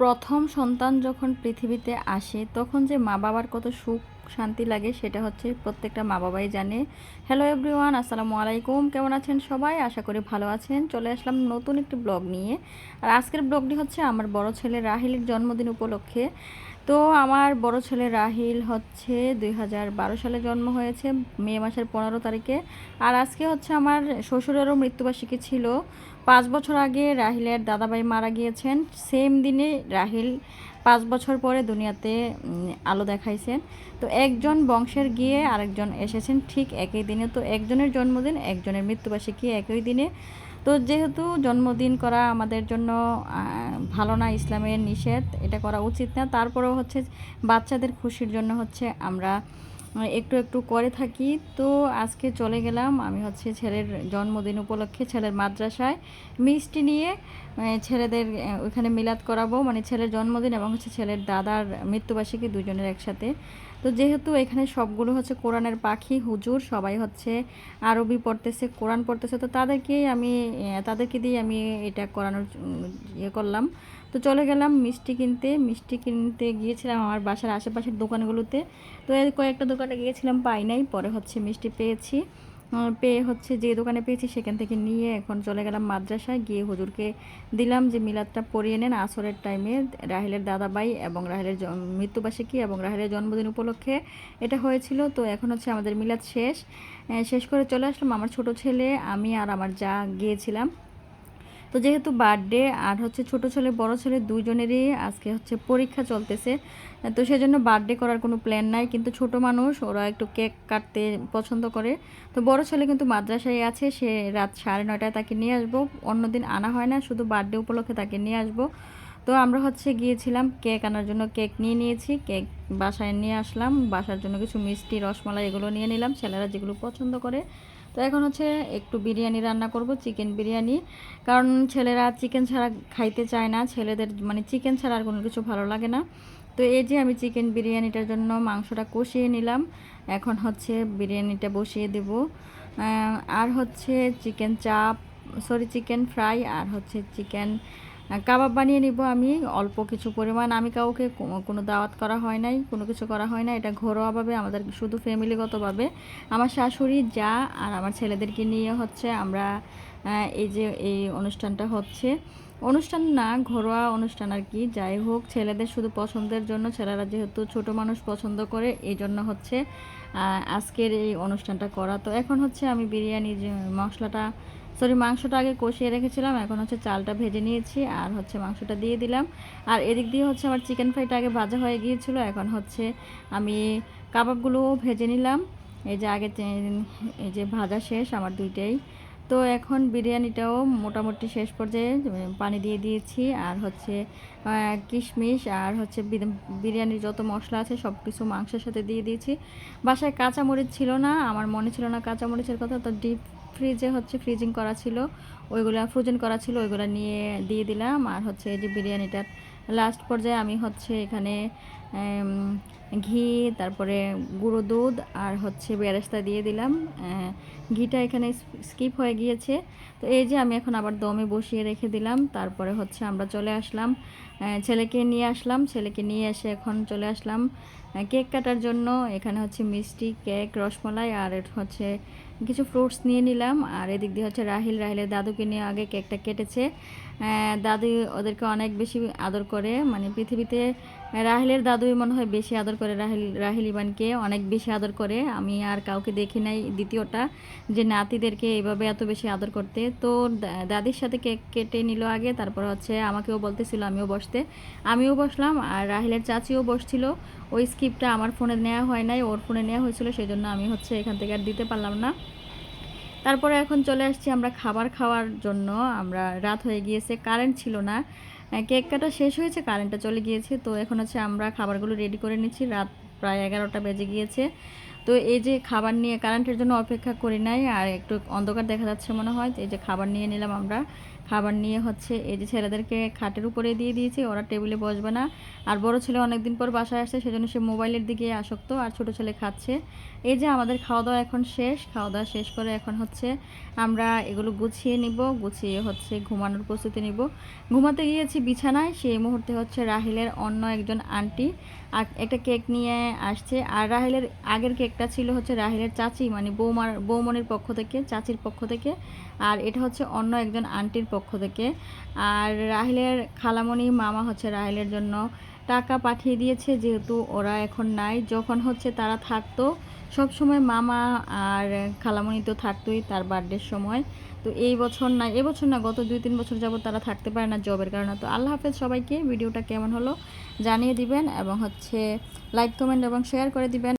প্রথম সন্তান যখন পৃথিবীতে আসে তখন যে মা বাবার কত সুখ শান্তি লাগে, সেটা হচ্ছে প্রত্যেকটা মা বাবাই জানে। হ্যালো এভরিওয়ান আসসালামু আলাইকুম। কেমন আছেন সবাই? আশা করি ভালো আছেন। চলে আসলাম নতুন একটি ব্লগ নিয়ে। আর আজকের ব্লগটি হচ্ছে আমার বড় ছেলে রাহিলের জন্মদিন উপলক্ষে। তো আমার বড় ছেলে রাহিল হচ্ছে দুই হাজার বারো সালে জন্ম হয়েছে, মে মাসের পনেরো তারিখে। আর আজকে হচ্ছে আমার শ্বশুরেরও মৃত্যুবার্ষিকী ছিল। পাঁচ বছর আগে রাহিলের দাদাভাই মারা গিয়েছেন। সেম দিনে রাহিল পাঁচ বছর পরে দুনিয়াতে আলো দেখাইছেন। তো একজন বংশের গিয়ে আরেকজন এসেছেন ঠিক একই দিনে। তো একজনের জন্মদিন, একজনের মৃত্যুবার্ষিকী একই দিনে। তো যেহেতু জন্মদিন করা আমাদের জন্য ভালো না, ইসলামের নিষেধ, এটা করা উচিত না, তারপরেও হচ্ছে বাচ্চাদের খুশির জন্য হচ্ছে আমরা একটু একটু করে থাকি। তো আজকে চলে গেলাম আমি হচ্ছে ছেলের জন্মদিন উপলক্ষে ছেলের মাদ্রাসায়। মিষ্টি নিয়ে ছেলেদের ওইখানে মিলাদ করাবো। মানে ছেলের জন্মদিন এবং হচ্ছে ছেলের দাদার মৃত্যুবার্ষিকী দুজনের একসাথে। তো যেহেতু এখানে সবগুলো হচ্ছে কোরআনের পাখি, হুজুর, সবাই হচ্ছে আরবি পড়তেছে, কোরআন পড়তেছে, তো তাদেরকেই আমি তাদেরকে দিয়ে আমি এটা করানোর ইয়ে করলাম। তো চলে গেলাম মিষ্টি কিনতে। মিষ্টি কিনতে গিয়েছিলাম আমার বাসার আশেপাশের দোকানগুলোতে। তো এর কয়েকটা দোকানে গিয়েছিলাম, পাই নাই। পরে হচ্ছে মিষ্টি পেয়েছি। পেয়ে হচ্ছে যে দোকানে পেয়েছি, সেখান থেকে নিয়ে এখন চলে গেলাম মাদ্রাসায়। গিয়ে হুজুরকে দিলাম যে মিলাদটা পরিয়ে নেন আসরের টাইমে। রাহিলের দাদাবাই এবং রাহেলের মৃত্যুবার্ষিকী এবং রাহেলের জন্মদিন উপলক্ষে এটা হয়েছিল। তো এখন হচ্ছে আমাদের মিলাদ শেষ। শেষ করে চলে আসলাম। আমার ছোট ছেলে, আমি আর আমার যা গিয়েছিলাম। তো যেহেতু বার্থডে আর হচ্ছে ছোট ছেলে, বড় ছেলে দুইজনেরই আজকে হচ্ছে পরীক্ষা চলতেছে, তো সেজন্য বার্থডে করার কোনো প্ল্যান নাই। কিন্তু ছোট মানুষ, ওরা একটু কেক কাটতে পছন্দ করে। তো বড় ছেলে কিন্তু মাদ্রাসায় আছে, সে রাত সাড়ে নয়টায় তাকে নিয়ে আসব। অন্যদিন আনা হয় না, শুধু বার্থডে উপলক্ষে তাকে নিয়ে আসব। তো আমরা হচ্ছে গিয়েছিলাম কেক আনার জন্য কেক নিয়ে নিয়েছি, কেক বাসায় নিয়ে আসলাম, বাসার জন্য কিছু মিষ্টি, রসমালাই এগুলো নিয়ে নিলাম, ছেলেরা যেগুলো পছন্দ করে। তো এখন হচ্ছে একটু বিরিয়ানি রান্না করব, চিকেন বিরিয়ানি। কারণ ছেলেরা চিকেন ছাড়া খাইতে চায় না, ছেলেদের মানে চিকেন ছাড়া আর কোনো কিছু ভালো লাগে না। তো এই যে আমি চিকেন বিরিয়ানিটার জন্য মাংসটা কষিয়ে নিলাম, এখন হচ্ছে বিরিয়ানিটা বসিয়ে দেব। আর হচ্ছে চিকেন চাপ সরি চিকেন ফ্রাই, আর হচ্ছে চিকেন কাবাব বানিয়ে নিব আমি, অল্প কিছু পরিমাণ। আমি কাউকে কোনো দাওয়াত করা হয় নাই, কোনো কিছু করা হয় না এটা ঘরোয়াভাবে আমাদের শুধু ফ্যামিলিগতভাবে আমার শাশুড়ি, যা আর আমার ছেলেদেরকে নিয়ে হচ্ছে আমরা এই যে এই অনুষ্ঠানটা হচ্ছে। অনুষ্ঠান না, ঘরোয়া অনুষ্ঠান আর কি, যাই হোক, ছেলেদের শুধু পছন্দের জন্য, ছেলেরা যেহেতু ছোট মানুষ পছন্দ করে এই জন্য হচ্ছে আজকের এই অনুষ্ঠানটা করা। তো এখন হচ্ছে আমি বিরিয়ানির যে মশলাটা সরি, মাংসটা আগে কষিয়ে রেখেছিলাম, এখন হচ্ছে চালটা ভেজে নিয়েছি আর হচ্ছে মাংসটা দিয়ে দিলাম। আর এদিক দিয়ে হচ্ছে আমার চিকেন ফ্রাইটা আগে ভাজা হয়ে গিয়েছিল, এখন হচ্ছে আমি কাবাবগুলোও ভেজে নিলাম। এই যে আগে এই যে ভাজা শেষ, আমার দুইটাই। তো এখন বিরিয়ানিটাও মোটামুটি শেষ পর্যায়ে পানি দিয়ে দিয়েছি। আর হচ্ছে কিশমিশ আর হচ্ছে বিরিয়ানির যত মশলা আছে সব কিছু মাংসের সাথে দিয়ে দিয়েছি। বাসায় কাঁচামরিচ ছিল না, আমার মনে ছিল না কাঁচামরিচের কথা, তো ডিপ ফ্রিজে হচ্ছে ফ্রিজিং করা ছিল। ওইগুলা ফ্রোজেন করা ছিল, ওইগুলা নিয়ে দিয়ে দিলাম। আর হচ্ছে এই যে বিরিয়ানিটার লাস্ট পর্যায়ে আমি হচ্ছে এখানে ঘি, তারপরে গুঁড়ো দুধ আর হচ্ছে বেরেস্তা দিয়ে দিলাম। ঘিটা এখানে স্কিপ হয়ে গিয়েছে। তো এই যে আমি এখন আবার দমে বসিয়ে রেখে দিলাম। তারপরে হচ্ছে আমরা চলে আসলাম। ছেলেকে নিয়ে আসলাম। ছেলেকে নিয়ে এসে এখন চলে আসলাম। কেক কাটার জন্য। এখানে হচ্ছে মিষ্টি, কেক, রসমালাই আর হচ্ছে কিছু ফ্রুটস নিয়ে নিলাম। আর এদিক দিয়ে হচ্ছে রাহিল, রাহিলের দাদুকে নিয়ে আগে কেকটা কেটেছে। দাদু ওদেরকে অনেক বেশি আদর করে। মানে পৃথিবীতে রাহিলের দাদুই মনে হয় বেশি আদর করে রাহিল রাহিল ইবানকে অনেক বেশি আদর করে। আমি আর কাউকে দেখি নাই দ্বিতীয়টা, যে নাতিদেরকে এইভাবে এত বেশি আদর করতে। তো দাদির সাথে কেক কেটে নিল আগে, তারপর হচ্ছে আমাকেও বলতেছিল আমিও বসতে। আমিও বসলাম আর রাহিলের চাচিও বসছিল। ওই স্কিপটা আমার ফোনে নেওয়া হয় নাই, ওর ফোনে নেওয়া হয়েছিল সেই জন্য আমি হচ্ছে এখান থেকে আর দিতে পারলাম না। তারপরে এখন চলে আসছি আমরা খাবার খাওয়ার জন্য। আমরা রাত হয়ে গিয়েছে কারেন্ট ছিল না। কেক কাটা শেষ হয়েছে কারেন্টটা চলে গিয়েছে। তো এখন হচ্ছে আমরা খাবারগুলো রেডি করে নিচ্ছি। রাত প্রায় এগারোটা বেজে গিয়েছে। তো এই যে খাবার নিয়ে কারেন্টের জন্য অপেক্ষা করি নাই, আর একটু অন্ধকার দেখা যাচ্ছে মনে হয়। এই যে খাবার নিয়ে নিলাম আমরা। খাবার নিয়ে হচ্ছে এই যে ছেলেদেরকে খাটের উপরে দিয়ে দিয়েছি, ওরা টেবিলে বসবে না। আর বড় ছেলে অনেকদিন পর বাসায় আসছে, সেজন্য সে মোবাইলের দিকে আসক্ত, আর ছোট ছেলে খাচ্ছে। এই যে আমাদের খাওয়া দাওয়া এখন শেষ খাওয়া দাওয়া শেষ করে এখন হচ্ছে আমরা এগুলো গুছিয়ে নিব, গুছিয়ে হচ্ছে ঘুমানোর প্রস্তুতি নিব। ঘুমাতে গিয়েছি বিছানায়, সেই মুহূর্তে হচ্ছে রাহিলের অন্য একজন আন্টি আর একটা কেক নিয়ে আসছে। আর রাহিলের আগের কেকটা ছিল হচ্ছে রাহিলের চাচি মানে বৌমার বৌমনির পক্ষ থেকে, চাচির পক্ষ থেকে। আর এটা হচ্ছে অন্য একজন আন্টির পক্ষ থেকে। আর রাহিলের খালামণি মামা হচ্ছে রাহিলের জন্য টাকা পাঠিয়ে দিয়েছে, যেহেতু ওরা এখন নাই। যখন হচ্ছে তারা থাকতো সব সময় মামা আর খালামণি তো থাকতোই তার বার্থডের সময়। তো এই বছর না এবছর না, গত দুই তিন বছর যাবত তারা থাকতে পারে না জবের কারণে। তো আল্লাহ হাফেজ সবাইকে, ভিডিওটা কেমন হলো জানিয়ে দিবেন এবং হচ্ছে লাইক কমেন্ট এবং শেয়ার করে দিবেন।